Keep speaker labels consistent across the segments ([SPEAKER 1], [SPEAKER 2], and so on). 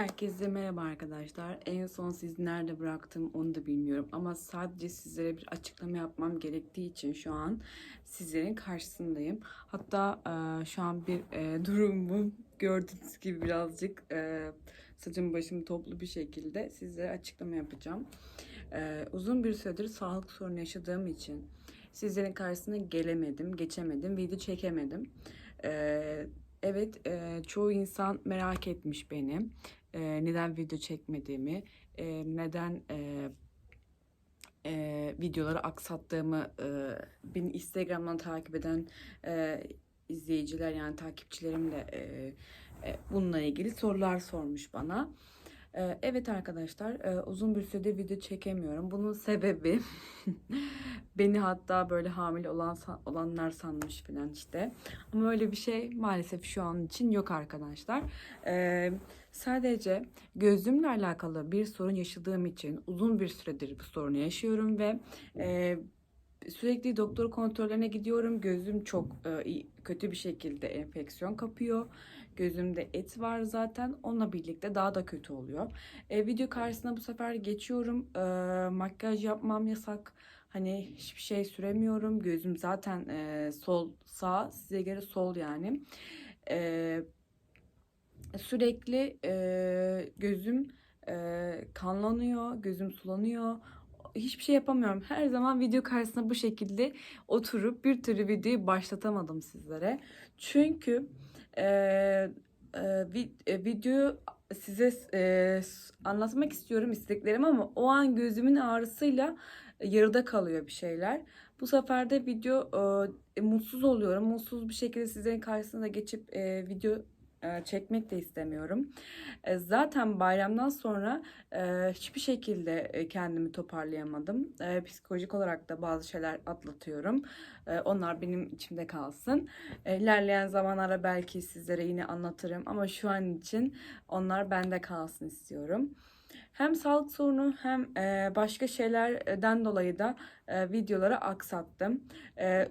[SPEAKER 1] Herkese merhaba arkadaşlar. En son sizi nerede bıraktım onu da bilmiyorum. Ama sadece sizlere bir açıklama yapmam gerektiği için şu an sizlerin karşısındayım. Hatta e, şu an bir e, durumumu gördüğünüz gibi birazcık e, saçım başım toplu bir şekilde sizlere açıklama yapacağım. E, uzun bir süredir sağlık sorunu yaşadığım için sizlerin karşısına gelemedim, geçemedim, video çekemedim. E, Evet, e, çoğu insan merak etmiş beni. E, neden video çekmediğimi, e, neden e, e, videoları aksattığımı, e, beni Instagram'dan takip eden e, izleyiciler yani takipçilerim de e, e, bununla ilgili sorular sormuş bana. E, evet arkadaşlar, e, uzun bir süredir video çekemiyorum. Bunun sebebi beni hatta böyle hamile olan olanlar sanmış falan işte. Ama öyle bir şey maalesef şu an için yok arkadaşlar. Ee, sadece gözümle alakalı bir sorun yaşadığım için uzun bir süredir bu sorunu yaşıyorum ve e, sürekli doktor kontrollerine gidiyorum. Gözüm çok e, kötü bir şekilde enfeksiyon kapıyor. Gözümde et var zaten. Onunla birlikte daha da kötü oluyor. E, video karşısına bu sefer geçiyorum. E, makyaj yapmam yasak. Hani hiçbir şey süremiyorum. Gözüm zaten e, sol sağ size göre sol yani. E, sürekli e, gözüm e, kanlanıyor, gözüm sulanıyor. Hiçbir şey yapamıyorum. Her zaman video karşısında bu şekilde oturup bir türlü videoyu başlatamadım sizlere. Çünkü e, e, videoyu size e, anlatmak istiyorum isteklerim ama o an gözümün ağrısıyla yarıda kalıyor bir şeyler. Bu sefer de video e, mutsuz oluyorum. Mutsuz bir şekilde sizlerin karşısına geçip e, video e, çekmek de istemiyorum. E, zaten bayramdan sonra e, hiçbir şekilde e, kendimi toparlayamadım. E, psikolojik olarak da bazı şeyler atlatıyorum. E, onlar benim içimde kalsın. E, ilerleyen zamanlara belki sizlere yine anlatırım ama şu an için onlar bende kalsın istiyorum. Hem sağlık sorunu hem e, başka şeylerden dolayı da e, videoları aksattım. E,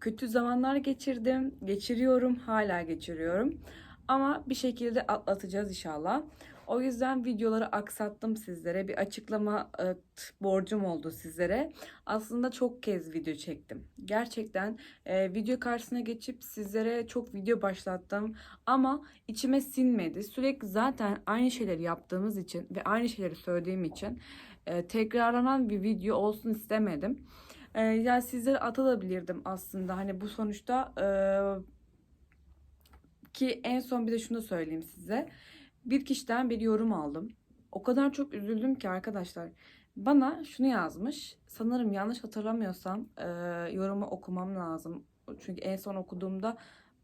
[SPEAKER 1] kötü zamanlar geçirdim, geçiriyorum, hala geçiriyorum. Ama bir şekilde atlatacağız inşallah. O yüzden videoları aksattım sizlere. Bir açıklama e, borcum oldu sizlere. Aslında çok kez video çektim. Gerçekten e, video karşısına geçip sizlere çok video başlattım. Ama içime sinmedi. Sürekli zaten aynı şeyleri yaptığımız için ve aynı şeyleri söylediğim için e, tekrarlanan bir video olsun istemedim. E, yani sizlere atılabilirdim aslında. Hani bu sonuçta... E, ki en son bir de şunu söyleyeyim size. Bir kişiden bir yorum aldım. O kadar çok üzüldüm ki arkadaşlar. Bana şunu yazmış. Sanırım yanlış hatırlamıyorsam e, yorumu okumam lazım. Çünkü en son okuduğumda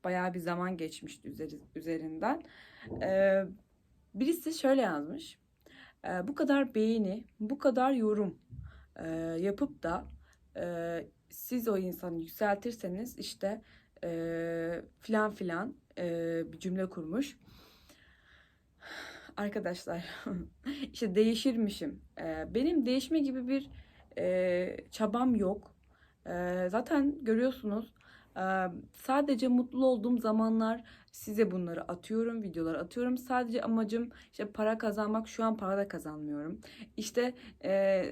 [SPEAKER 1] bayağı bir zaman geçmişti üzeri, üzerinden. E, birisi şöyle yazmış. E, bu kadar beğeni, bu kadar yorum e, yapıp da e, siz o insanı yükseltirseniz işte e, filan filan e, bir cümle kurmuş. Arkadaşlar işte değişirmişim. E, benim değişme gibi bir e, çabam yok. E, zaten görüyorsunuz e, sadece mutlu olduğum zamanlar size bunları atıyorum, videolar atıyorum. Sadece amacım işte para kazanmak. Şu an para da kazanmıyorum. İşte e,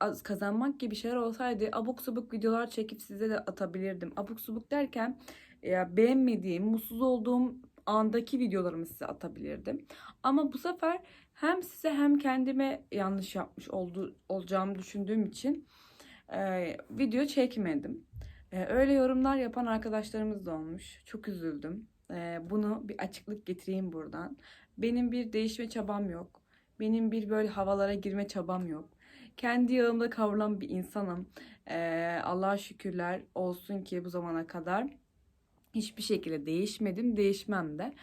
[SPEAKER 1] az kazanmak gibi şeyler olsaydı abuk subuk videolar çekip size de atabilirdim. Abuk subuk derken ya beğenmediğim, mutsuz olduğum andaki videolarımı size atabilirdim. Ama bu sefer hem size hem kendime yanlış yapmış oldu, olacağımı düşündüğüm için e, video çekmedim. E, öyle yorumlar yapan arkadaşlarımız da olmuş. Çok üzüldüm. E, bunu bir açıklık getireyim buradan. Benim bir değişme çabam yok. Benim bir böyle havalara girme çabam yok. Kendi yağımda kavrulan bir insanım. E, Allah'a şükürler olsun ki bu zamana kadar Hiçbir şekilde değişmedim, değişmem de.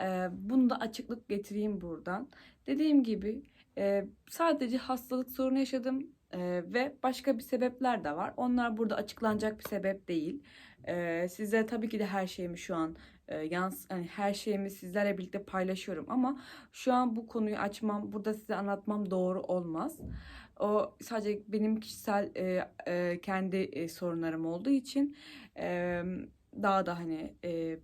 [SPEAKER 1] Ee, bunu da açıklık getireyim buradan. Dediğim gibi e, sadece hastalık sorunu yaşadım e, ve başka bir sebepler de var. Onlar burada açıklanacak bir sebep değil. E, size tabii ki de her şeyimi şu an yans yani her şeyimi sizlerle birlikte paylaşıyorum ama şu an bu konuyu açmam, burada size anlatmam doğru olmaz. O sadece benim kişisel kendi sorunlarım olduğu için e, daha da hani e,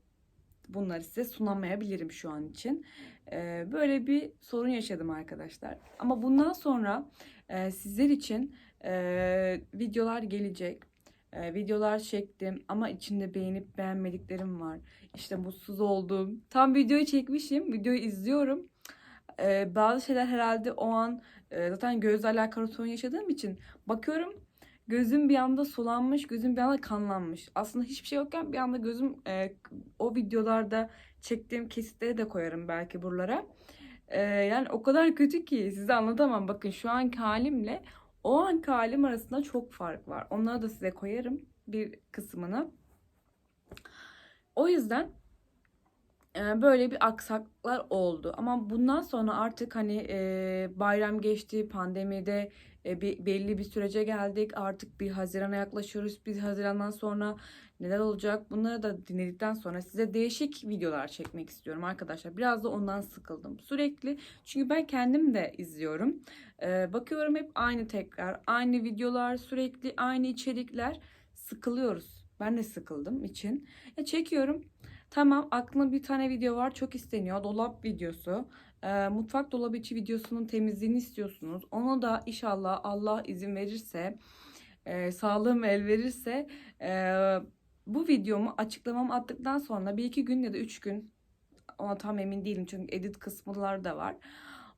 [SPEAKER 1] bunları size sunamayabilirim şu an için. Ee, böyle bir sorun yaşadım arkadaşlar. Ama bundan sonra e, sizler için e, videolar gelecek. E, videolar çektim ama içinde beğenip beğenmediklerim var. İşte mutsuz olduğum. Tam videoyu çekmişim. Videoyu izliyorum. E, bazı şeyler herhalde o an e, zaten gözle alakalı sorun yaşadığım için bakıyorum gözüm bir anda sulanmış, gözüm bir anda kanlanmış. Aslında hiçbir şey yokken bir anda gözüm e, o videolarda çektiğim kesitleri de koyarım belki buralara. E, yani o kadar kötü ki size anlatamam. Bakın şu anki halimle o anki halim arasında çok fark var. Onları da size koyarım bir kısmını. O yüzden böyle bir aksaklar oldu. Ama bundan sonra artık hani e, bayram geçti, pandemide e, bir, belli bir sürece geldik. Artık bir Haziran'a yaklaşıyoruz. Bir Haziran'dan sonra neler olacak? Bunları da dinledikten sonra size değişik videolar çekmek istiyorum arkadaşlar. Biraz da ondan sıkıldım. Sürekli çünkü ben kendim de izliyorum. E, bakıyorum hep aynı tekrar, aynı videolar, sürekli aynı içerikler. Sıkılıyoruz. Ben de sıkıldım için. E, çekiyorum. Tamam aklımda bir tane video var çok isteniyor. Dolap videosu. E, mutfak dolabı içi videosunun temizliğini istiyorsunuz. Onu da inşallah Allah izin verirse, e, sağlığım el verirse e, bu videomu açıklamamı attıktan sonra bir iki gün ya da üç gün ona tam emin değilim çünkü edit kısımlar da var.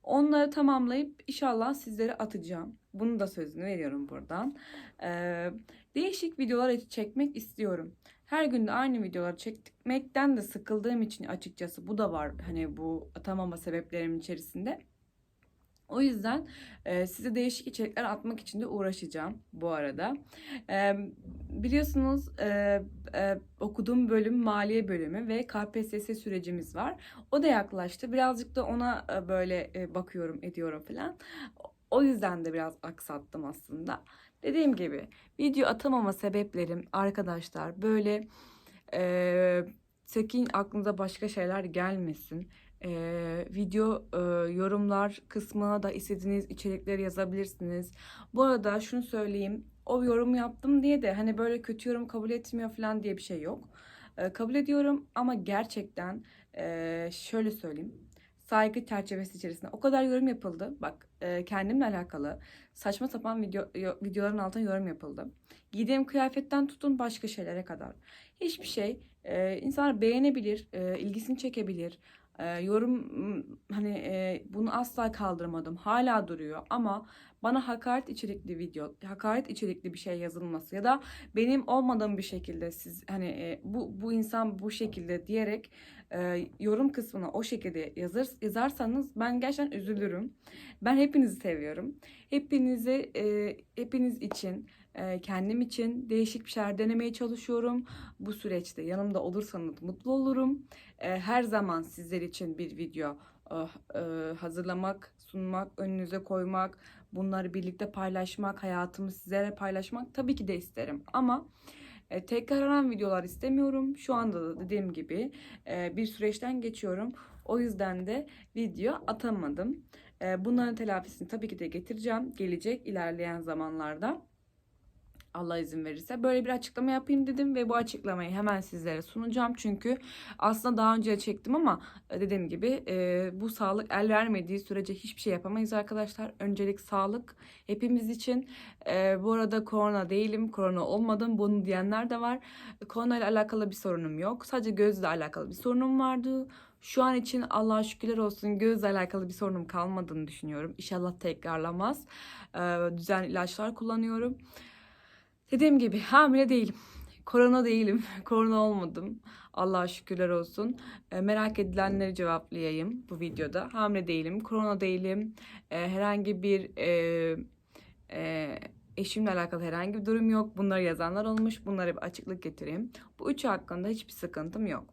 [SPEAKER 1] Onları tamamlayıp inşallah sizlere atacağım. Bunu da sözünü veriyorum buradan. Ee, değişik videolar çekmek istiyorum. Her gün de aynı videoları çekmekten de sıkıldığım için açıkçası bu da var hani bu atamama sebeplerimin içerisinde. O yüzden e, size değişik içerikler atmak için de uğraşacağım bu arada. E, biliyorsunuz e, e, okuduğum bölüm maliye bölümü ve KPSS sürecimiz var. O da yaklaştı. Birazcık da ona e, böyle e, bakıyorum ediyorum falan. O yüzden de biraz aksattım aslında. Dediğim gibi video atamama sebeplerim arkadaşlar böyle e, sakin aklınıza başka şeyler gelmesin. E, video e, yorumlar kısmına da istediğiniz içerikleri yazabilirsiniz. Bu arada şunu söyleyeyim. O yorum yaptım diye de hani böyle kötü yorum kabul etmiyor falan diye bir şey yok. E, kabul ediyorum ama gerçekten e, şöyle söyleyeyim saygı çerçevesi içerisinde o kadar yorum yapıldı. Bak e, kendimle alakalı saçma sapan video videoların altına yorum yapıldı. Giydiğim kıyafetten tutun başka şeylere kadar. Hiçbir şey e, insanlar beğenebilir, e, ilgisini çekebilir. E, yorum hani e, bunu asla kaldırmadım. Hala duruyor ama bana hakaret içerikli video, hakaret içerikli bir şey yazılması ya da benim olmadığım bir şekilde siz hani e, bu bu insan bu şekilde diyerek e, yorum kısmına o şekilde yazır, yazarsanız ben gerçekten üzülürüm. Ben hepinizi seviyorum. Hepinizi e, hepiniz için e, kendim için değişik bir şeyler denemeye çalışıyorum. Bu süreçte yanımda olursanız mutlu olurum. E, her zaman sizler için bir video e, hazırlamak, sunmak, önünüze koymak, bunları birlikte paylaşmak, hayatımı sizlere paylaşmak tabii ki de isterim. Ama e, tekrarlanan videolar istemiyorum. Şu anda da dediğim gibi e, bir süreçten geçiyorum. O yüzden de video atamadım. Bunların telafisini tabii ki de getireceğim. Gelecek ilerleyen zamanlarda. Allah izin verirse böyle bir açıklama yapayım dedim ve bu açıklamayı hemen sizlere sunacağım. Çünkü aslında daha önce çektim ama e, dediğim gibi e, bu sağlık el vermediği sürece hiçbir şey yapamayız arkadaşlar. Öncelik sağlık hepimiz için. E, bu arada korona değilim, korona olmadım bunu diyenler de var. Korona ile alakalı bir sorunum yok. Sadece gözle alakalı bir sorunum vardı. Şu an için Allah'a şükürler olsun gözle alakalı bir sorunum kalmadığını düşünüyorum. İnşallah tekrarlamaz. E, düzenli ilaçlar kullanıyorum. Dediğim gibi hamile değilim. Korona değilim. Korona olmadım. Allah'a şükürler olsun. E, merak edilenleri cevaplayayım bu videoda. Hamile değilim. Korona değilim. E, herhangi bir e, e, eşimle alakalı herhangi bir durum yok. Bunları yazanlar olmuş. Bunlara bir açıklık getireyim. Bu üçü hakkında hiçbir sıkıntım yok.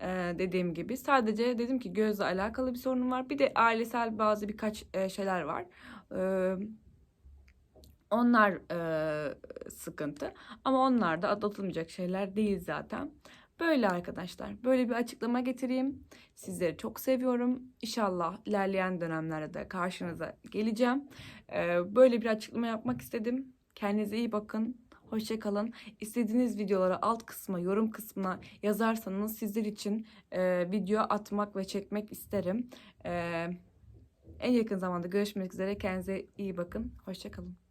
[SPEAKER 1] Ee, dediğim gibi sadece dedim ki gözle alakalı bir sorunum var. Bir de ailesel bazı birkaç e, şeyler var. Ee, onlar e, sıkıntı. Ama onlar da atlatılmayacak şeyler değil zaten. Böyle arkadaşlar. Böyle bir açıklama getireyim. Sizleri çok seviyorum. İnşallah ilerleyen dönemlerde de karşınıza geleceğim. E, böyle bir açıklama yapmak istedim. Kendinize iyi bakın. Hoşçakalın. İstediğiniz videoları alt kısma, yorum kısmına yazarsanız sizler için e, video atmak ve çekmek isterim. E, en yakın zamanda görüşmek üzere. Kendinize iyi bakın. Hoşçakalın.